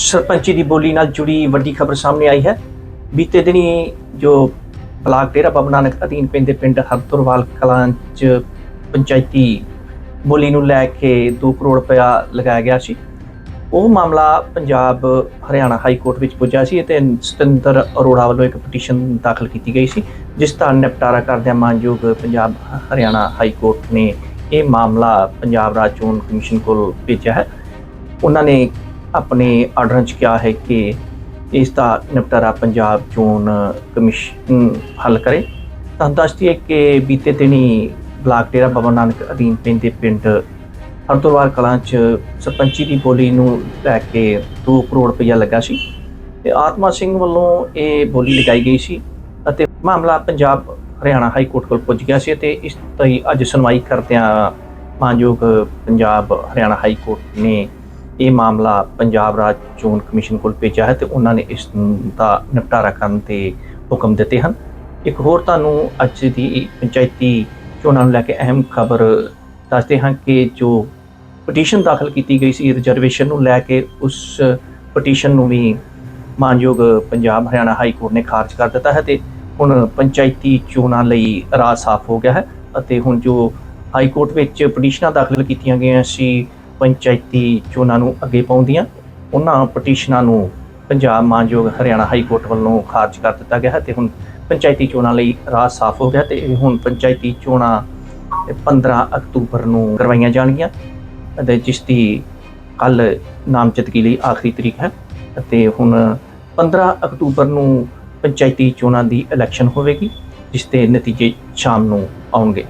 ਸਰਪੰਚੀ ਦੀ ਬੋਲੀ ਨਾਲ ਜੁੜੀ ਵੱਡੀ ਖਬਰ ਸਾਹਮਣੇ ਆਈ ਹੈ। ਬੀਤੇ ਦਿਨੀ ਜੋ ਬਲਾਕ ਡੇਰਾ ਬਾਬਾ ਨਾਨਕ ਅਧੀਨ ਪੈਂਦੇ ਪਿੰਡ ਹਰਦੁਰਵਾਲ ਕਲਾਂ ਚ ਪੰਚਾਇਤੀ ਬੋਲੀ ਨੂੰ ਲੈ ਕੇ 2 ਕਰੋੜ ਰੁਪਇਆ ਲਗਾਇਆ ਗਿਆ ਸੀ। ਉਹ ਮਾਮਲਾ ਪੰਜਾਬ ਹਰਿਆਣਾ ਹਾਈ ਕੋਰਟ ਵਿੱਚ ਪੁੱਜਾ ਸੀ ਅਤੇ ਸਤਿੰਦਰ ਅਰੋੜਾ ਵੱਲੋਂ ਇੱਕ ਪਟੀਸ਼ਨ ਦਾਖਲ ਕੀਤੀ ਗਈ ਸੀ, ਜਿਸ ਦਾ ਨਿਪਟਾਰਾ ਕਰਦਿਆਂ ਮਾਨਯੋਗ ਪੰਜਾਬ ਹਰਿਆਣਾ ਹਾਈ ਕੋਰਟ ਨੇ ਇਹ ਮਾਮਲਾ ਪੰਜਾਬ ਰਾਜ ਚੋਣ ਕਮਿਸ਼ਨ ਕੋਲ ਭੇਜਿਆ ਹੈ। ਉਹਨਾਂ ਨੇ ਆਪਣੇ ਆਰਡਰਾਂ 'ਚ ਕਿਹਾ ਹੈ ਕਿ ਇਸ ਦਾ ਨਿਪਟਾਰਾ ਪੰਜਾਬ ਚੋਣ ਕਮਿਸ਼ਨ ਹੱਲ ਕਰੇ। ਤਾਂ ਦੱਸਦੀ ਹੈ ਕਿ ਬੀਤੇ ਦਿਨੀ ਬਲਾਕ ਡੇਰਾ ਬਾਬਾ ਨਾਨਕ ਅਧੀਨ ਪੈਂਦੇ ਪਿੰਡ ਹਰਦੁਆਰ ਕਲਾਂ 'ਚ ਸਰਪੰਚੀ ਦੀ ਬੋਲੀ ਨੂੰ ਲੈ ਕੇ 2 ਕਰੋੜ ਰੁਪਇਆ ਲੱਗਾ ਸੀ ਤੇ ਆਤਮਾ ਸਿੰਘ ਵੱਲੋਂ ਇਹ ਬੋਲੀ ਲਗਾਈ ਗਈ ਸੀ ਅਤੇ ਮਾਮਲਾ ਪੰਜਾਬ ਹਰਿਆਣਾ ਹਾਈ ਕੋਰਟ ਕੋਲ ਪੁੱਜ ਗਿਆ ਸੀ ਤੇ ਇਸ ਦੀ ਅੱਜ ਸੁਣਵਾਈ ਕਰਦਿਆਂ ਮਾਨਯੋਗ ਪੰਜਾਬ ਹਰਿਆਣਾ ਹਾਈ ਕੋਰਟ ਨੇ ਇਹ ਮਾਮਲਾ ਪੰਜਾਬ ਰਾਜ ਚੋਣ ਕਮਿਸ਼ਨ ਕੋਲ ਭੇਜਿਆ ਹੈ ਤੇ ਉਹਨਾਂ ਨੇ ਇਸ ਦਾ ਨਿਪਟਾਰਾ ਕਰਨ ਦੇ ਹੁਕਮ ਦਿੱਤੇ ਹਨ। ਇੱਕ ਹੋਰ ਤੁਹਾਨੂੰ ਅੱਜ ਦੀ ਪੰਚਾਇਤੀ ਚੋਣਾਂ ਨੂੰ ਲੈ ਕੇ ਅਹਿਮ ਖਬਰ ਦੱਸਦੇ ਹਾਂ ਕਿ ਜੋ ਪਟੀਸ਼ਨ ਦਾਖਲ ਕੀਤੀ ਗਈ ਸੀ ਰਿਜ਼ਰਵੇਸ਼ਨ ਨੂੰ ਲੈ ਕੇ, ਉਸ ਪਟੀਸ਼ਨ ਨੂੰ ਵੀ ਮਾਨਯੋਗ ਪੰਜਾਬ ਹਰਿਆਣਾ ਹਾਈ ਕੋਰਟ ਨੇ ਖਾਰਜ ਕਰ ਦਿੱਤਾ ਹੈ ਤੇ ਹੁਣ ਪੰਚਾਇਤੀ ਚੋਣਾਂ ਲਈ ਰਾਹ ਸਾਫ਼ ਹੋ ਗਿਆ ਹੈ ਅਤੇ ਹੁਣ ਜੋ ਹਾਈ ਕੋਰਟ ਵਿੱਚ ਪਟੀਸ਼ਨਾਂ ਦਾਖਲ ਕੀਤੀਆਂ ਗਈਆਂ ਸੀ ਪੰਚਾਇਤੀ ਚੋਣਾਂ ਨੂੰ ਅੱਗੇ ਪਾਉਂਦੀਆਂ, ਉਹਨਾਂ ਪਟੀਸ਼ਨਾਂ ਨੂੰ ਪੰਜਾਬ ਮਾਨਯੋਗ ਹਰਿਆਣਾ ਹਾਈ ਕੋਰਟ ਵੱਲੋਂ ਖਾਰਜ ਕਰ ਦਿੱਤਾ ਗਿਆ ਹੈ ਤੇ ਹੁਣ ਪੰਚਾਇਤੀ ਚੋਣਾਂ ਲਈ ਰਾਹ ਸਾਫ਼ ਹੋ ਗਿਆ ਤੇ ਹੁਣ ਪੰਚਾਇਤੀ ਚੋਣਾਂ 15 ਅਕਤੂਬਰ ਨੂੰ ਕਰਵਾਈਆਂ ਜਾਣਗੀਆਂ ਅਤੇ ਜਿਸ ਦੀ ਕੱਲ ਨਾਮਜ਼ਦਗੀ ਲਈ ਆਖਰੀ ਤਰੀਕ ਹੈ ਅਤੇ ਹੁਣ 15 ਅਕਤੂਬਰ ਨੂੰ ਪੰਚਾਇਤੀ ਚੋਣਾਂ ਦੀ ਇਲੈਕਸ਼ਨ ਹੋਵੇਗੀ, ਜਿਸ ਦੇ ਨਤੀਜੇ ਸ਼ਾਮ ਨੂੰ ਆਉਣਗੇ।